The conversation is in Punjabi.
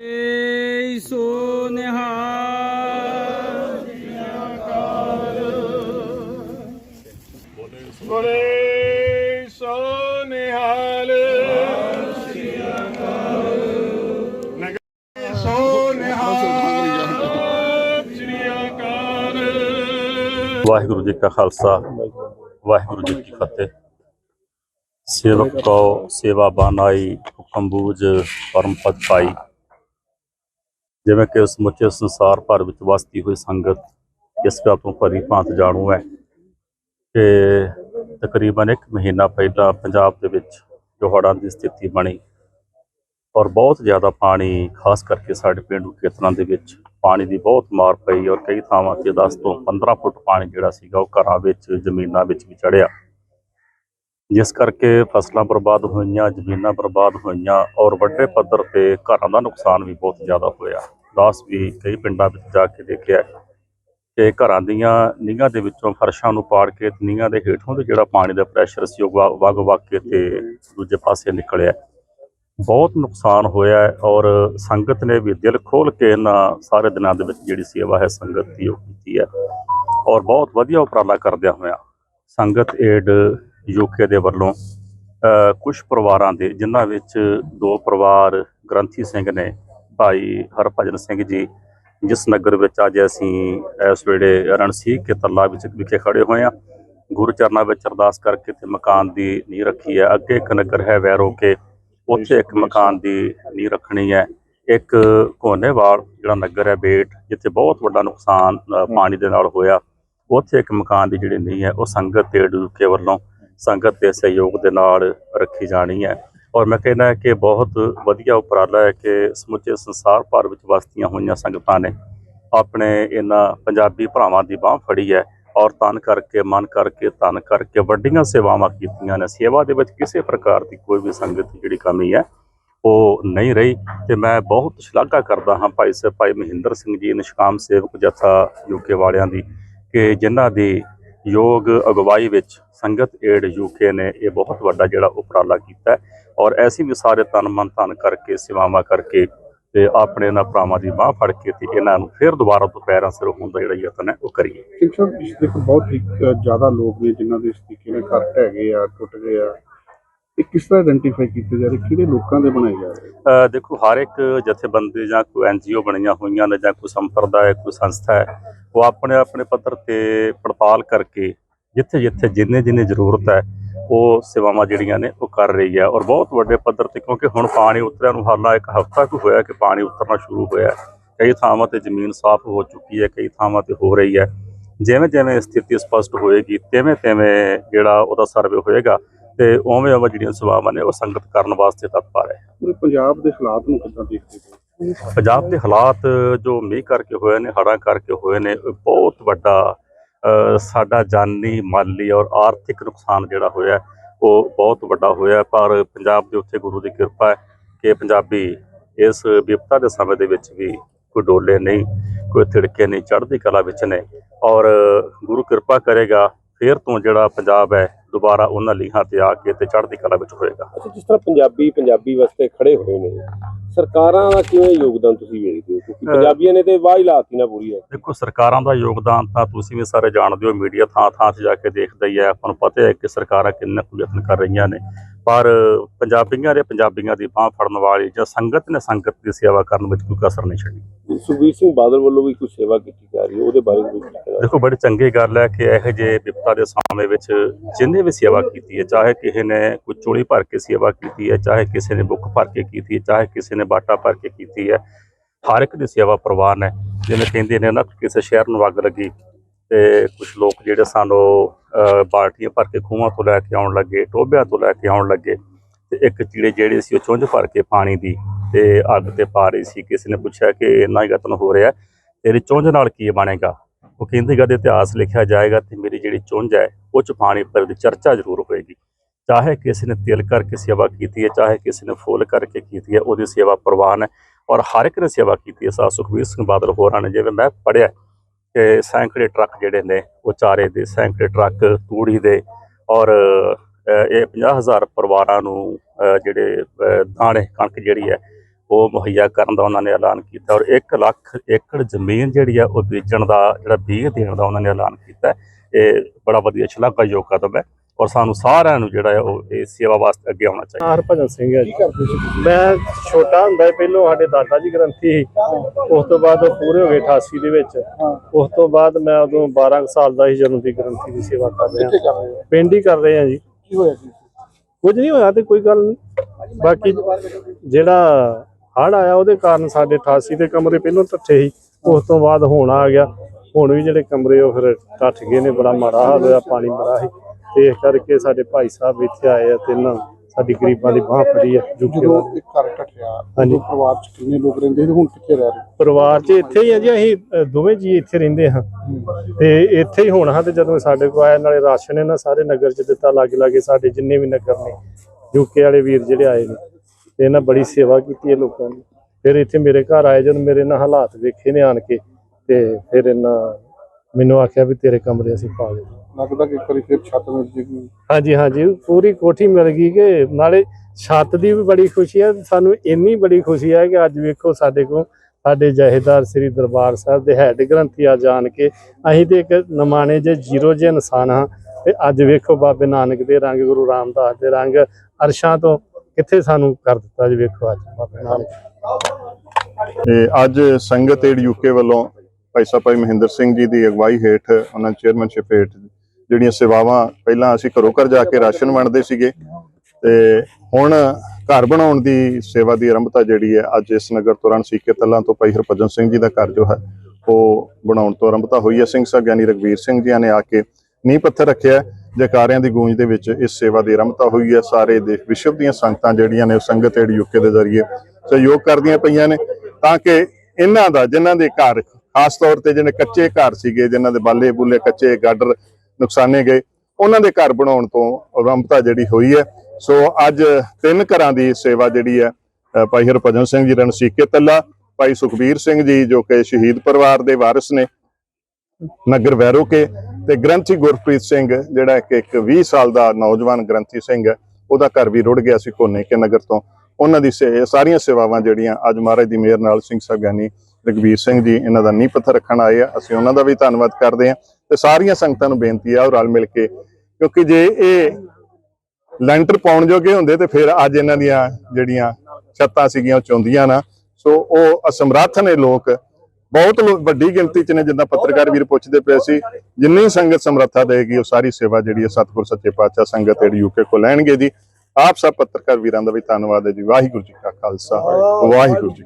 ਏ ਸੋ ਨਿਹਾਲ ਬੋਲੇ ਸੋ ਨਿਹਾਲ ਨਗਰ ਸੋ ਨਿਹਾਲ ਸ੍ਰੀ ਅਕਾਲ ਵਾਹਿਗੁਰੂ ਜੀ ਕਾ ਖਾਲਸਾ ਵਾਹਿਗੁਰੂ ਜੀ ਕੀ ਫਤਿਹ ਸੇਵਕ ਕੋ ਸੇਵਾ ਬਾਨਾਈ ਹੁਕਮ ਬੂਝ ਪਰਮ ਪਦ ਪਾਈ ਜਿਵੇਂ ਕਿ ਸਮੁੱਚੇ ਸੰਸਾਰ ਭਰ ਵਿੱਚ ਵਸਦੀ ਹੋਈ ਸੰਗਤ ਇਸ ਗੱਲ ਤੋਂ ਭਰੀ ਭਾਂਤ ਜਾਣੂ ਹੈ ਕਿ ਤਕਰੀਬਨ ਇੱਕ ਮਹੀਨਾ ਪਹਿਲਾਂ ਪੰਜਾਬ ਦੇ ਵਿੱਚ ਜੋ ਹੜ੍ਹਾਂ ਦੀ ਸਥਿਤੀ ਬਣੀ ਔਰ ਬਹੁਤ ਜ਼ਿਆਦਾ ਪਾਣੀ, ਖਾਸ ਕਰਕੇ ਸਾਡੇ ਪਿੰਡੂ ਖੇਤਰਾਂ ਦੇ ਵਿੱਚ ਪਾਣੀ ਦੀ ਬਹੁਤ ਮਾਰ ਪਈ ਔਰ ਕਈ ਥਾਵਾਂ ਤੇ 10 ਤੋਂ 15 ਫੁੱਟ ਪਾਣੀ ਜਿਹੜਾ ਸੀਗਾ ਉਹ ਘਰਾਂ ਵਿੱਚ, ਜ਼ਮੀਨਾਂ ਵਿੱਚ ਵੀ ਚੜਿਆ ਜਿਸ ਕਰਕੇ ਫਸਲਾਂ ਬਰਬਾਦ ਹੋਈਆਂ, ਜ਼ਮੀਨਾਂ ਬਰਬਾਦ ਹੋਈਆਂ ਔਰ ਵੱਡੇ ਪੱਧਰ ਤੇ ਘਰਾਂ ਦਾ ਨੁਕਸਾਨ ਵੀ ਬਹੁਤ ਜ਼ਿਆਦਾ ਹੋਇਆ। ਦਾਸ ਵੀ ਕਈ ਪਿੰਡਾਂ ਵਿੱਚ ਜਾ ਕੇ ਦੇਖਿਆ ਕਿ ਘਰਾਂ ਦੀਆਂ ਨੀਹਾਂ ਦੇ ਵਿੱਚੋਂ ਫਰਸ਼ਾਂ ਨੂੰ ਪਾੜ ਕੇ ਨੀਹਾਂ ਦੇ ਹੇਠੋਂ ਤੇ ਜਿਹੜਾ ਪਾਣੀ ਦਾ ਪ੍ਰੈਸ਼ਰ ਸੀ ਉਹ ਵਗ- ਵਗ ਵਗ ਕੇ ਤੇ ਦੂਜੇ ਪਾਸੇ ਨਿਕਲਿਆ। ਬਹੁਤ ਨੁਕਸਾਨ ਹੋਇਆ ਔਰ ਸੰਗਤ ਨੇ ਵੀ ਦਿਲ ਖੋਲ ਕੇ ਇਹਨਾਂ ਸਾਰੇ ਦਿਨਾਂ ਦੇ ਵਿੱਚ ਜਿਹੜੀ ਸੇਵਾ ਹੈ ਸੰਗਤ ਦੀ ਉਹ ਕੀਤੀ ਹੈ ਔਰ ਬਹੁਤ ਵਧੀਆ ਉਪਰਾਲਾ ਕਰਦਿਆਂ ਹੋਇਆ ਸੰਗਤ ਏਡ ਯੂਕੇ ਦੇ ਵੱਲੋਂ ਕੁਝ ਪਰਿਵਾਰਾਂ ਦੇ, ਜਿਨ੍ਹਾਂ ਵਿੱਚ ਦੋ ਪਰਿਵਾਰ ਗ੍ਰੰਥੀ ਸਿੰਘ ਨੇ, ਭਾਈ ਹਰਭਜਨ ਸਿੰਘ ਜੀ, ਜਿਸ ਨਗਰ ਵਿੱਚ ਅੱਜ ਅਸੀਂ ਇਸ ਵੇਲੇ ਰਣਸੀਕ ਕੇ ਤੱਲਾ ਵਿੱਚ ਵਿਖੇ ਖੜੇ ਹੋਏ ਹਾਂ। ਗੁਰੂ ਚਰਨਾਂ ਵਿੱਚ ਅਰਦਾਸ ਕਰਕੇ ਤੇ ਮਕਾਨ ਦੀ ਨੀਂਹ ਰੱਖੀ ਹੈ। ਅੱਗੇ ਇੱਕ ਨਗਰ ਹੈ ਵੈਰੋ ਕੇ, ਉੱਥੇ ਇੱਕ ਮਕਾਨ ਦੀ ਨੀਂਹ ਰੱਖਣੀ ਹੈ। ਇੱਕ ਕੋਨੇਵਾਲ ਜਿਹੜਾ ਨਗਰ ਹੈ ਬੇਟ, ਜਿੱਥੇ ਬਹੁਤ ਵੱਡਾ ਨੁਕਸਾਨ ਪਾਣੀ ਦੇ ਨਾਲ ਹੋਇਆ। ਉੱਥੇ ਇੱਕ ਮਕਾਨ ਦੀ ਜਿਹੜੀ ਨੀਂਹ ਹੈ, ਉਹ ਸੰਗਤ ਤੇ ਯੂਕੇ ਵੱਲੋਂ ਸੰਗਤ ਦੇ ਸਹਿਯੋਗ ਦੇ ਨਾਲ ਰੱਖੀ ਜਾਣੀ ਹੈ। ਔਰ ਮੈਂ ਕਹਿੰਦਾ ਕਿ ਬਹੁਤ ਵਧੀਆ ਉਪਰਾਲਾ ਹੈ ਕਿ ਸਮੁੱਚੇ ਸੰਸਾਰ ਭਰ ਵਿੱਚ ਵਸਦੀਆਂ ਹੋਈਆਂ ਸੰਗਤਾਂ ਨੇ ਆਪਣੇ ਇਹਨਾਂ ਪੰਜਾਬੀ ਭਰਾਵਾਂ ਦੀ ਬਾਹ ਫੜੀ ਹੈ ਔਰ ਤਨ ਕਰਕੇ, ਮਨ ਕਰਕੇ ਤਨ ਕਰਕੇ ਵੱਡੀਆਂ ਸੇਵਾਵਾਂ ਕੀਤੀਆਂ ਨੇ। ਸੇਵਾ ਦੇ ਵਿੱਚ ਕਿਸੇ ਪ੍ਰਕਾਰ ਦੀ ਕੋਈ ਵੀ ਸੰਗਤ ਜਿਹੜੀ ਕਮੀ ਹੈ, ਉਹ ਨਹੀਂ ਰਹੀ। ਤੇ ਮੈਂ ਬਹੁਤ ਸ਼ਲਾਘਾ ਕਰਦਾ ਹਾਂ ਭਾਈ ਸਾਹਿਬ, ਭਾਈ ਮਹਿੰਦਰ ਸਿੰਘ ਜੀ, ਨਿਸ਼ਕਾਮ ਸੇਵਕ ਜਥਾ ਯੂਕੇ ਵਾਲਿਆਂ ਦੀ ਕਿ ਜਿਨ੍ਹਾਂ ਦੀ ਯੋਗ ਅਗਵਾਈ ਵਿੱਚ ਸੰਗਤ ਏਡ ਯੂਕੇ ਨੇ ਇਹ ਬਹੁਤ ਵੱਡਾ ਜਿਹੜਾ ਉਪਰਾਲਾ ਕੀਤਾ ਹੈ। ਔਰ ਐਸੀ ਵੀ ਸਾਰੇ ਤਨ ਮਨ ਧਨ ਕਰਕੇ ਸੇਵਾਵਾਂ ਕਰਕੇ ਤੇ ਆਪਣੇ ਇਹਨਾਂ ਭਰਾਵਾਂ ਦੀ ਬਾਹ ਫੜ ਕੇ ਤੇ ਇਹਨਾਂ ਨੂੰ ਫਿਰ ਦੁਬਾਰਾ ਤੋਂ ਪੈਰਾਂ ਸਿਰ ਹੋਣ ਦਾ ਜਿਹੜਾ ਯਤਨ ਹੈ ਉਹ ਕਰੀਏ। ਦੇਖੋ ਬਹੁਤ ਹੀ ਜ਼ਿਆਦਾ ਲੋਕ ਨੇ ਜਿਨ੍ਹਾਂ ਦੇ ਇਸ ਤਰੀਕੇ ਨਾਲ ਘਰ ਢਹਿ ਗਏ ਆ ਟੁੱਟ ਗਏ ਆ। ਇਹ ਕਿਸ ਤਰ੍ਹਾਂ ਆਇਡੈਂਟੀਫਾਈ ਕੀਤੇ ਜਾ ਰਹੇ? ਕਿਹੜੇ ਲੋਕਾਂ ਦੇ ਬਣਾਏ ਜਾ ਰਹੇ? ਦੇਖੋ ਹਰ ਇੱਕ ਜਥੇਬੰਦੀ ਜਾਂ ਕੋਈ ਐਨਜੀਓ ਬਣੀਆਂ ਹੋਈਆਂ ਨੇ ਜਾਂ ਕੋਈ ਸੰਪਰਦਾਇ ਕੋਈ ਸੰਸਥਾ ਹੈ ਉਹ ਆਪਣੇ ਆਪਣੇ ਪੱਧਰ ਤੇ ਪੜਤਾਲ ਕਰਕੇ ਜਿੱਥੇ ਜਿੱਥੇ ਜਿੰਨੇ ਜਿੰਨੇ ਜ਼ਰੂਰਤ ਹੈ, ਉਹ ਸੇਵਾਵਾਂ ਜਿਹੜੀਆਂ ਨੇ ਉਹ ਕਰ ਰਹੀ ਹੈ ਔਰ ਬਹੁਤ ਵੱਡੇ ਪੱਧਰ ਤੇ ਕਿਉਂਕਿ ਹੁਣ ਪਾਣੀ ਉਤਰਿਆ ਨੂੰ ਹਾਲਾਂ ਇੱਕ ਹਫ਼ਤਾ ਕੁ ਹੋਇਆ ਕਿ ਪਾਣੀ ਉਤਰਨਾ ਸ਼ੁਰੂ ਹੋਇਆ ਕਈ ਥਾਵਾਂ ਤੇ ਜ਼ਮੀਨ ਸਾਫ਼ ਹੋ ਚੁੱਕੀ ਹੈ, ਕਈ ਥਾਵਾਂ ਤੇ ਹੋ ਰਹੀ ਹੈ। ਜਿਵੇਂ ਜਿਵੇਂ ਸਥਿਤੀ ਸਪਸ਼ਟ ਹੋਏਗੀ, ਤਿਵੇਂ ਤਿਵੇਂ ਜਿਹੜਾ ਉਹਦਾ ਸਰਵੇ ਹੋਏਗਾ ਤੇ ਉਵੇਂ ਉਵੇਂ ਜਿਹੜੀਆਂ ਸੇਵਾਵਾਂ ਨੇ ਉਹ ਸੰਗਤ ਕਰਨ ਵਾਸਤੇ ਤਤਪਰ ਹੈ। ਪੂਰੇ ਪੰਜਾਬ ਦੇ ਹਾਲਾਤ ਨੂੰ ਕਿੱਦਾਂ ਦੇਖਦੇ ਹੋ? ਪੰਜਾਬ ਦੇ ਹਾਲਾਤ ਜੋ ਮੀਂਹ ਕਰਕੇ ਹੋਏ ਨੇ, ਹੜ੍ਹਾਂ ਕਰਕੇ ਹੋਏ ਨੇ ਬਹੁਤ ਵੱਡਾ ਸਾਡਾ ਜਾਨੀ, ਮਾਲੀ ਔਰ ਆਰਥਿਕ ਨੁਕਸਾਨ ਜਿਹੜਾ ਹੋਇਆ, ਉਹ ਬਹੁਤ ਵੱਡਾ ਹੋਇਆ। ਪਰ ਪੰਜਾਬ ਦੇ ਉੱਤੇ ਗੁਰੂ ਦੀ ਕਿਰਪਾ ਹੈ ਕਿ ਪੰਜਾਬੀ ਇਸ ਵਿਪਤਾ ਦੇ ਸਮੇਂ ਦੇ ਵਿੱਚ ਵੀ ਕੋਈ ਡੋਲੇ ਨਹੀਂ, ਕੋਈ ਥਿੜਕੇ ਨਹੀਂ, ਚੜ੍ਹਦੀ ਕਲਾ ਵਿੱਚ ਨੇ। ਔਰ ਗੁਰੂ ਕਿਰਪਾ ਕਰੇਗਾ, ਫੇਰ ਤੋਂ ਜਿਹੜਾ ਪੰਜਾਬ ਹੈ, ਦੁਬਾਰਾ ਉਹਨਾਂ ਲੀਹਾਂ ਤੇ ਆ ਕੇ ਤੇ ਚੜ੍ਹਦੀ ਕਲਾ ਵਿੱਚ ਹੋਏਗਾ। ਅੱਛਾ, ਜਿਸ ਤਰ੍ਹਾਂ ਪੰਜਾਬੀ ਪੰਜਾਬੀ ਵਾਸਤੇ ਖੜੇ ਹੋਏ ਨੇ ਸਰਕਾਰਾਂ ਦਾ ਕਿਵੇਂ ਯੋਗਦਾਨ ਤੁਸੀਂ ਵੇਖਦੇ ਹੋ? ਕਿਉਂਕਿ ਪੰਜਾਬੀਆਂ ਨੇ ਤੇ ਵਾਹ ਹੀ ਲਾਤੀ ਨਾ ਪੂਰੀ ਹੈ ਦੇਖੋ ਸਰਕਾਰਾਂ ਦਾ ਯੋਗਦਾਨ ਤਾਂ ਤੁਸੀਂ ਵੀ ਸਾਰੇ ਜਾਣਦੇ ਹੋ ਮੀਡੀਆ ਥਾਂ ਥਾਂ ਤੇ ਜਾ ਕੇ ਦੇਖਦਾ ਹੀ ਹੈ। ਆਪਾਂ ਨੂੰ ਪਤਾ ਹੈ ਕਿ ਸਰਕਾਰਾਂ ਕਿੰਨਾ ਕੁ ਯਤਨ ਕਰ ਰਹੀਆਂ ਨੇ। ਪਰ ਪੰਜਾਬੀਆਂ ਦੇ ਪੰਜਾਬੀਆਂ ਦੀ ਬਾਹ ਫੜਨ ਵਾਲੀ ਜਾਂ ਸੰਗਤ ਨੇ ਸੰਗਤ ਦੀ ਸੇਵਾ ਕਰਨ ਵਿੱਚ ਕੋਈ ਕਸਰ ਨਹੀਂ ਛੱਡੀ। ਸੁਖਬੀਰ ਸਿੰਘ ਬਾਦਲ ਵੱਲੋਂ ਵੀ ਕੁਝ ਸੇਵਾ ਕੀਤੀ ਜਾ ਰਹੀ ਹੈ? ਉਹਦੇ ਬਾਰੇ ਵੀ ਦੇਖੋ ਬੜੀ ਚੰਗੀ ਗੱਲ ਹੈ ਕਿ ਇਹੋ ਜਿਹੇ ਵਿਪਤਾ ਦੇ ਸਮੇਂ ਵਿੱਚ ਜਿੰਨੇ ਵੀ ਸੇਵਾ ਕੀਤੀ ਹੈ ਚਾਹੇ ਕਿਸੇ ਨੇ ਕੋਈ ਚੋਲੀ ਭਰ ਕੇ ਸੇਵਾ ਕੀਤੀ ਹੈ ਚਾਹੇ ਕਿਸੇ ਨੇ ਬੁੱਕ ਭਰ ਕੇ ਕੀਤੀ ਹੈ ਚਾਹੇ ਕਿਸੇ ਨੇ ਬਾਟਾ ਭਰ ਕੇ ਕੀਤੀ ਹੈ। ਹਰ ਇੱਕ ਦੀ ਸੇਵਾ ਪ੍ਰਵਾਨ ਹੈ ਜਿਵੇਂ ਕਹਿੰਦੇ ਨੇ ਨਾ, ਕਿਸੇ ਸ਼ਹਿਰ ਨੂੰ ਅੱਗ ਲੱਗੀ ਤੇ ਕੁਝ ਲੋਕ ਜਿਹੜੇ ਸਾਨੂੰ ਬਾਲਟੀਆਂ ਭਰ ਕੇ ਖੂਹਾਂ ਤੋਂ ਲੈ ਕੇ ਆਉਣ ਲੱਗੇ ਟੋਬਿਆਂ ਤੋਂ ਲੈ ਕੇ ਆਉਣ ਲੱਗੇ ਤੇ ਇੱਕ ਚੀੜੇ ਜਿਹੜੇ ਸੀ ਉਹ ਚੁੰਝ ਭਰ ਕੇ ਪਾਣੀ ਦੀ ਤੇ ਅੱਗ ਤੇ ਪਾ ਰਹੀ ਸੀ। ਕਿਸੇ ਨੇ ਪੁੱਛਿਆ ਕਿ ਇੰਨਾ ਹੀ ਯਤਨ ਹੋ ਰਿਹਾ, ਤੇਰੀ ਚੁੰਝ ਨਾਲ ਕੀ ਬਣੇਗਾ? ਉਹ ਕਹਿੰਦੇ ਗਾ ਦੇ ਇਤਿਹਾਸ ਲਿਖਿਆ ਜਾਏਗਾ ਤੇ ਮੇਰੀ ਜਿਹੜੀ ਚੁੰਝ ਹੈ, ਉਹ ਚ ਪਾਣੀ ਪਰ ਦੀ ਚਰਚਾ ਜ਼ਰੂਰ ਹੋਏਗੀ। ਚਾਹੇ ਕਿਸੇ ਨੇ ਤਿਲ ਕਰਕੇ ਸੇਵਾ ਕੀਤੀ ਹੈ ਚਾਹੇ ਕਿਸੇ ਨੇ ਫੁੱਲ ਕਰਕੇ ਕੀਤੀ ਹੈ ਉਹਦੀ ਸੇਵਾ ਪ੍ਰਵਾਨ ਹੈ ਔਰ ਹਰ ਇੱਕ ਨੇ ਸੇਵਾ ਕੀਤੀ ਹੈ। ਸਾ ਸੁਖਬੀਰ ਸਿੰਘ ਬਾਦਲ ਹੋਰਾਂ ਨੇ ਜਿਵੇਂ ਮੈਂ ਪੜਿਆ ਕਿ ਸੈਂਕੜੇ ਟਰੱਕ ਜਿਹੜੇ ਨੇ ਉਹ ਚਾਰੇ ਦੇ ਸੈਂਕੜੇ ਟਰੱਕ ਤੂੜੀ ਦੇ ਔਰ ਅ, ਇਹ 50000 ਪਰਿਵਾਰਾਂ ਨੂੰ ਜਿਹੜੇ ਦਾਣੇ ਕਣਕ ਜਿਹੜੀ ਹੈ ਉਹ ਮੁਹੱਈਆ ਕਰਨ ਦਾ ਉਹਨਾਂ ਨੇ ਐਲਾਨ ਕੀਤਾ ਔਰ 1 ਲੱਖ ਏਕੜ ਜ਼ਮੀਨ ਜਿਹੜੀ ਆ ਉਹ ਵੇਚਣ ਦਾ ਜਿਹੜਾ ਬੀਜ ਦੇਣ ਦਾ ਉਹਨਾਂ ਨੇ ਐਲਾਨ ਕੀਤਾ ਇਹ ਬੜਾ ਵਧੀਆ ਸ਼ਲਾਘਾਯੋਗ ਕਦਮ ਹੈ। ਔਰ ਸਾਨੂੰ ਸਾਰਿਆਂ ਨੂੰ ਜਿਹੜਾ ਹੈ ਉਹ ਇਹ ਸੇਵਾ ਵਾਸਤੇ ਅੱਗੇ ਆਉਣਾ ਚਾਹੀਦਾ। ਹਰਭਜਨ ਸਿੰਘ ਹੈ ਜੀ। ਮੈਂ ਛੋਟਾ ਹੁੰਦਾ ਪਹਿਲੋਂ ਸਾਡੇ ਦਾਦਾ ਜੀ ਗ੍ਰੰਥੀ ਸੀ। ਉਸ ਤੋਂ ਬਾਅਦ ਉਹ ਪੂਰੇ ਹੋ ਗਏ 88 ਦੇ ਵਿੱਚ। ਉਸ ਤੋਂ ਬਾਅਦ ਮੈਂ ਉਦੋਂ 12 ਕੁ ਸਾਲ ਦਾ ਸੀ ਜਦੋਂ ਦੀ ਗ੍ਰੰਥੀ ਦੀ ਸੇਵਾ ਕਰ ਰਿਹਾ। ਹੋ? ਪਿੰਡ ਹੀ ਕਰ ਰਹੇ ਆ ਜੀ। ਕੀ ਹੋਇਆ ਸੀ ਕੁਝ ਨਹੀਂ ਹੋਇਆ ਤੇ ਕੋਈ ਗੱਲ ਨਹੀਂ। ਬਾਕੀ ਜਿਹੜਾ ਹੜ ਆਇਆ ਉਹਦੇ ਕਾਰਨ ਸਾਡੇ 88 ਦੇ ਕਮਰੇ ਪਹਿਲੋਂ ਟੱਠੇ ਸੀ। ਉਸ ਤੋਂ ਬਾਅਦ ਹੁਣ ਆ ਗਿਆ। ਹੁਣ ਵੀ ਜਿਹੜੇ ਕਮਰੇ ਉਹ ਫਿਰ ਟੱਠ ਗਏ ਨੇ ਬੜਾ ਮਾੜਾ ਹਾਲ ਹੋਇਆ ਪਾਣੀ ਬੜਾ ਸੀ। ਤੇ ਇਸ ਕਰਕੇ ਸਾਡੇ ਭਾਈ ਸਾਹਿਬ ਇੱਥੇ ਆਏ ਆ ਤੇ ਇਹਨਾਂ ਸਾਡੀ ਗਰੀਬਾਂ ਦੀ ਬਾਹ ਫੜੀ ਆ ਜੁਕੇ ਜਦੋਂ ਇੱਕ ਘਰ ਟੱਟਿਆ ਹਾਂਜੀ। ਉਦੋਂ ਪਰਿਵਾਰ ਚ ਕਿੰਨੇ ਲੋਕ ਰਹਿੰਦੇ ਸੀ ਹੁਣ ਕਿੱਥੇ ਰਹਿ ਰਹੇ? ਪਰਿਵਾਰ 'ਚ ਇੱਥੇ ਹੀ ਆ ਜੀ ਅਸੀਂ ਅ, ਦੋਵੇਂ ਜੀ ਇੱਥੇ ਰਹਿੰਦੇ ਹਾਂ। ਤੇ ਇੱਥੇ ਹੀ ਹੁਣ ਹਾਂ ਤੇ ਜਦੋਂ ਸਾਡੇ ਕੋਲ ਆਇਆ ਨਾਲੇ ਰਾਸ਼ਨ ਇਹਨਾਂ ਸਾਰੇ ਨਗਰ 'ਚ ਦਿੱਤਾ ਲਾਗੇ ਲਾਗੇ ਸਾਡੇ ਜਿੰਨੇ ਵੀ ਨਗਰ ਨੇ ਯੂਕੇ ਵਾਲੇ ਵੀਰ ਜਿਹੜੇ ਆਏ ਨੇ ਤੇ ਇਹਨਾਂ ਬੜੀ ਸੇਵਾ ਕੀਤੀ ਹੈ ਲੋਕਾਂ ਦੀ ਫਿਰ ਇੱਥੇ ਮੇਰੇ ਘਰ ਆਏ ਜਦੋਂ ਮੇਰੇ ਨਾਲ ਹਾਲਾਤ ਵੇਖੇ ਨੇ ਆਣ ਕੇ ਤੇ ਫਿਰ ਇਹਨਾਂ ਮੈਨੂੰ ਆਖਿਆ ਵੀ ਤੇਰੇ ਕਮਰੇ ਅਸੀਂ ਪਾ ਗਏ ਲੱਗਦਾ ਕਿ ਇੱਕ ਵਾਰੀ ਫਿਰ ਛੱਤ ਮਿਲ ਜੇਗੀ। ਹਾਂਜੀ ਹਾਂਜੀ ਪੂਰੀ ਕੋਠੀ ਮਿਲ ਗਈ ਕਿ ਨਾਲੇ ਛੱਤ ਦੀ ਵੀ ਬੜੀ ਖੁਸ਼ੀ ਹੈ ਸਾਨੂੰ ਇੰਨੀ ਬੜੀ ਖੁਸ਼ੀ ਹੈ ਕਿ ਅੱਜ ਵੇਖੋ ਸਾਡੇ ਕੋਲ ਸਾਡੇ ਜਹੇਦਾਰ ਸ੍ਰੀ ਦਰਬਾਰ ਸਾਹਿਬ ਦੇ ਹੈੱਡ ਗ੍ਰੰਥੀ ਆ ਜਾਣ ਕੇ ਅਸੀਂ ਤੇ ਇੱਕ ਨਮਾਣੇ ਜੇ ਜ਼ੀਰੋ ਜੇ ਇਨਸਾਨ ਹਾਂ ਤੇ ਅੱਜ ਵੇਖੋ ਬਾਬੇ ਨਾਨਕ ਦੇ ਰੰਗ ਗੁਰੂ ਰਾਮਦਾਸ ਦੇ ਰੰਗ ਅਰਸ਼ਾਂ ਤੋਂ ਕਿੱਥੇ ਸਾਨੂੰ ਕਰ ਦਿੱਤਾ ਜੀ ਵੇਖੋ ਅੱਜ ਬਾਬੇ ਨਾਨਕ। ਤੇ ਅੱਜ ਸੰਗਤ ਏਡ ਯੂਕੇ ਵੱਲੋਂ ਭਾਈ ਸਾਹਿਬ, ਭਾਈ ਮਹਿੰਦਰ ਸਿੰਘ ਜੀ ਦੀ ਅਗਵਾਈ ਹੇਠ ਉਹਨਾਂ ਚੇਅਰਮੈਨਸ਼ਿਪ ਹੇਠ ਜਿਹੜੀਆਂ ਸੇਵਾਵਾਂ ਪਹਿਲਾਂ ਅਸੀਂ ਘਰੋਂ ਘਰ ਜਾ ਕੇ ਰਾਸ਼ਨ ਵੰਡਦੇ ਸੀਗੇ ਤੇ ਹੁਣ ਘਰ ਬਣਾਉਣ ਦੀ ਸੇਵਾ ਦੀ ਆਰੰਭਤਾ ਜਿਹੜੀ ਹੈ, ਅੱਜ ਇਸ ਨਗਰ ਤੁਰਨ ਸੀਕੇ ਤਲਾਂ ਤੋਂ ਭਾਈ ਹਰਭਜਨ ਸਿੰਘ ਜੀ ਦਾ ਘਰ ਜੋ ਹੈ, ਉਹ ਬਣਾਉਣ ਤੋਂ ਆਰੰਭਤਾ ਹੋਈ ਹੈ। ਸਿੰਘ ਸਾਹਿਬ ਗਿਆਨੀ ਰਗਵੀਰ ਸਿੰਘ ਜੀ ਨੇ ਆ ਕੇ ਨੀਂਹ ਪੱਥਰ ਰੱਖਿਆ ਜੈਕਾਰਿਆਂ ਦੀ ਗੂੰਜ ਦੇ ਵਿੱਚ ਇਸ ਸੇਵਾ ਦੀ ਆਰੰਭਤਾ ਹੋਈ ਹੈ। ਸਾਰੇ ਦੇਸ਼ ਵਿਸ਼ਵ ਦੀਆਂ ਸੰਗਤਾਂ ਜਿਹੜੀਆਂ ਨੇ ਸੰਗਤ ਏਡ ਯੂਕੇ ਦੇ ਜ਼ਰੀਏ ਸਹਿਯੋਗ ਕਰਦੀਆਂ ਪਈਆਂ ਨੇ ਤਾਂ ਕਿ ਇਹਨਾਂ ਦਾ, ਜਿਨ੍ਹਾਂ ਦੇ ਘਰ ਖਾਸ ਤੌਰ ਤੇ ਜਿਹੜੇ ਕੱਚੇ ਘਰ ਸੀਗੇ ਜਿਨ੍ਹਾਂ ਦੇ ਬਾਲੇ ਬੁੱਲੇ ਕੱਚੇ ਗਾਡਰ ਨੁਕਸਾਨੇ ਗਏ, ਉਹਨਾਂ ਦੇ ਘਰ ਬਣਾਉਣ ਤੋਂ ਆਰੰਭਤਾ ਜਿਹੜੀ ਹੋਈ ਹੈ। ਸੋ ਅੱਜ ਤਿੰਨ ਘਰਾਂ ਦੀ ਸੇਵਾ ਜਿਹੜੀ ਹੈ ਭਾਈ ਹਰਭਜਨ ਸਿੰਘ ਜੀ, ਰਣਸੀਕੇ ਤੱਲਾ, ਭਾਈ ਸੁਖਬੀਰ ਸਿੰਘ ਜੀ, ਜੋ ਕਿ ਸ਼ਹੀਦ ਪਰਿਵਾਰ ਦੇ ਵਾਰਿਸ ਨੇ, ਨਗਰ ਵੈਰੋ ਕੇ ਤੇ ਗ੍ਰੰਥੀ ਗੁਰਪ੍ਰੀਤ ਸਿੰਘ, ਜਿਹੜਾ ਕਿ ਇੱਕ 20 ਸਾਲ ਦਾ ਨੌਜਵਾਨ ਗ੍ਰੰਥੀ ਸਿੰਘ ਹੈ, ਉਹਦਾ ਘਰ ਵੀ ਰੁੜ ਗਿਆ ਸੀ ਕੋਨੇ ਕੇ ਨਗਰ ਤੋਂ। ਉਹਨਾਂ ਦੀ ਸੇ- ਸਾਰੀਆਂ ਸੇਵਾਵਾਂ ਜਿਹੜੀਆਂ ਅੱਜ ਮਹਾਰਾਜ ਦੀ ਮਿਹਰ ਨਾਲ ਸਿੰਘ ਸਾਹਿਬ ਗਿਆਨੀ ਰਗਵੀਰ ਸਿੰਘ ਜੀ ਇਹਨਾਂ ਦਾ ਨੀਂਹ ਪੱਥਰ ਰੱਖਣ ਆਏ ਆ। ਅਸੀਂ ਉਹਨਾਂ ਦਾ ਵੀ ਧੰਨਵਾਦ ਕਰਦੇ ਹਾਂ ਤੇ ਸਾਰੀਆਂ ਸੰਗਤਾਂ ਨੂੰ ਬੇਨਤੀ ਆ ਉਹ ਰਲ ਮਿਲ ਕੇ, ਕਿਉਂਕਿ ਜੇ ਇਹ ਲੈਂਟਰ ਪਾਉਣ ਜੋਗੇ ਹੁੰਦੇ ਤੇ ਫਿਰ ਅੱਜ ਇਹਨਾਂ ਦੀਆਂ ਜਿਹੜੀਆਂ ਛੱਤਾਂ ਸੀਗੀਆਂ, ਉਹ ਚੌਂਦੀਆਂ ਨਾ। ਸੋ ਉਹ ਅਸਮਰੱਥ ਨੇ ਲੋਕ, ਬਹੁਤ ਵੱਡੀ ਗਿਣਤੀ ਚ ਨੇ ਜਿੱਦਾਂ ਪੱਤਰਕਾਰ ਵੀਰ ਪੁੱਛਦੇ ਪਏ ਸੀ, ਜਿੰਨੀ ਸੰਗਤ ਸਮਰੱਥਾ ਦੇਗੀ, ਉਹ ਸਾਰੀ ਸੇਵਾ ਜਿਹੜੀ ਹੈ ਸਤਿਗੁਰ ਸੱਚੇ ਪਾਤਸ਼ਾਹ ਸੰਗਤ ਜਿਹੜੀ ਯੂਕੇ ਕੋ ਲੈਣਗੇ ਜੀ। ਆਪ ਸਭ ਪੱਤਰਕਾਰ ਵੀਰਾਂ ਦਾ ਵੀ ਧੰਨਵਾਦ ਹੈ ਜੀ। ਵਾਹਿਗੁਰੂ ਜੀ ਕਾ ਖਾਲਸਾ, ਵਾਹਿਗੁਰੂ ਜੀ